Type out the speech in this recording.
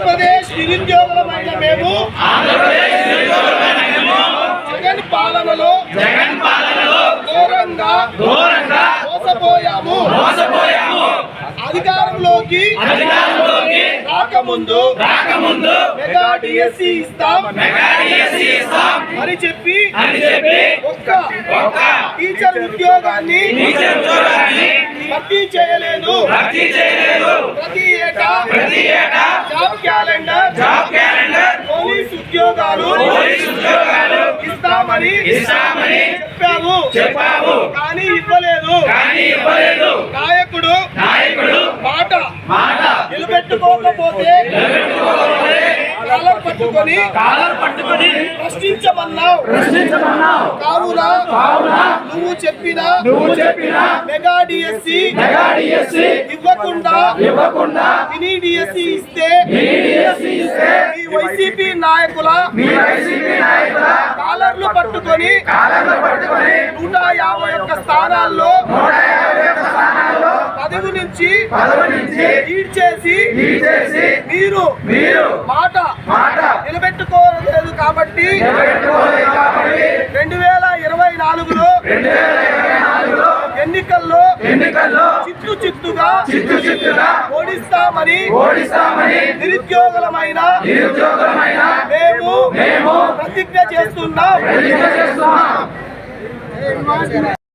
ఆంధ్రప్రదేశ్ నిరుద్యోగులమైన మేము. జగన్ పాలనలో జగన్ పాలనలో ఘోరంగా ఘోరంగా మోసపోయాము. మోసపోయాము అధికారంలోకి అధికారంలోకి రాకముందు రాకముందు మెగా డిఎస్సి ఇస్తాం. మెగా డిఎస్సి ఇస్తాం అని చెప్పి అని చెప్పి ఒక్క ఒక్క టీచర్ ఉద్యోగాన్ని టీచర్ ఉద్యోగాన్ని భర్తీ చేయలేదు భర్తీ చేయలేదు. Job calendar. పోలీస్ ఉద్యోగాలు పోలీస్ ఉద్యోగాలు ఇస్తామని ఇస్తామని చెప్పాము. చెప్పాము. కానీ ఇవ్వలేదు. కానీ ఇవ్వలేదు. నాయకుడు నాయకుడు మాట మాట నిలబెట్టుకోకపోతే కాలం పట్టుకొని కాలర్ పట్టుకొని ప్రశ్నించమన్నావు. ప్రశ్నించమన్నావు. కావున కావున నువ్వు చెప్పిన నువ్వు చెప్పిన మెగా డిఎస్సి మెగా డిఎస్సి ఇవ్వకుండా ఇవ్వకుండా మినీ డిఎస్సి ఇస్తే ఈ డిఎస్సి ఇస్తే ఈ వైసీపీ నాయకుల మీ వైసీపీ నాయకుల కాలర్లు పట్టుకొని కాలర్లు పట్టుకొని నూట యాభై ఒక్క స్థానాల్లో నూట యాభై ఒక్క స్థానాల్లో పదవి నుంచి పదవి నుంచి లీడ్ చేసి లీడ్ చేసి మీరు మీరు మాట మాట కాబట్టి నిలబెట్టుకోలేదు కాబట్టి రెండు వేల ఇరవై నాలుగులో రెండు వేల ఇరవై నాలుగులో ఎన్నికల్లో ఎన్నికల్లో చిత్తు చిత్తుగా చిత్తు చిత్తుగా ఓడిస్తామని ఓడిస్తామని నిరుద్యోగులమైన నిరుద్యోగులమైన మేము మేము ప్రతిజ్ఞ చేస్తున్నాం. ప్రతిజ్ఞ చేస్తున్నాం.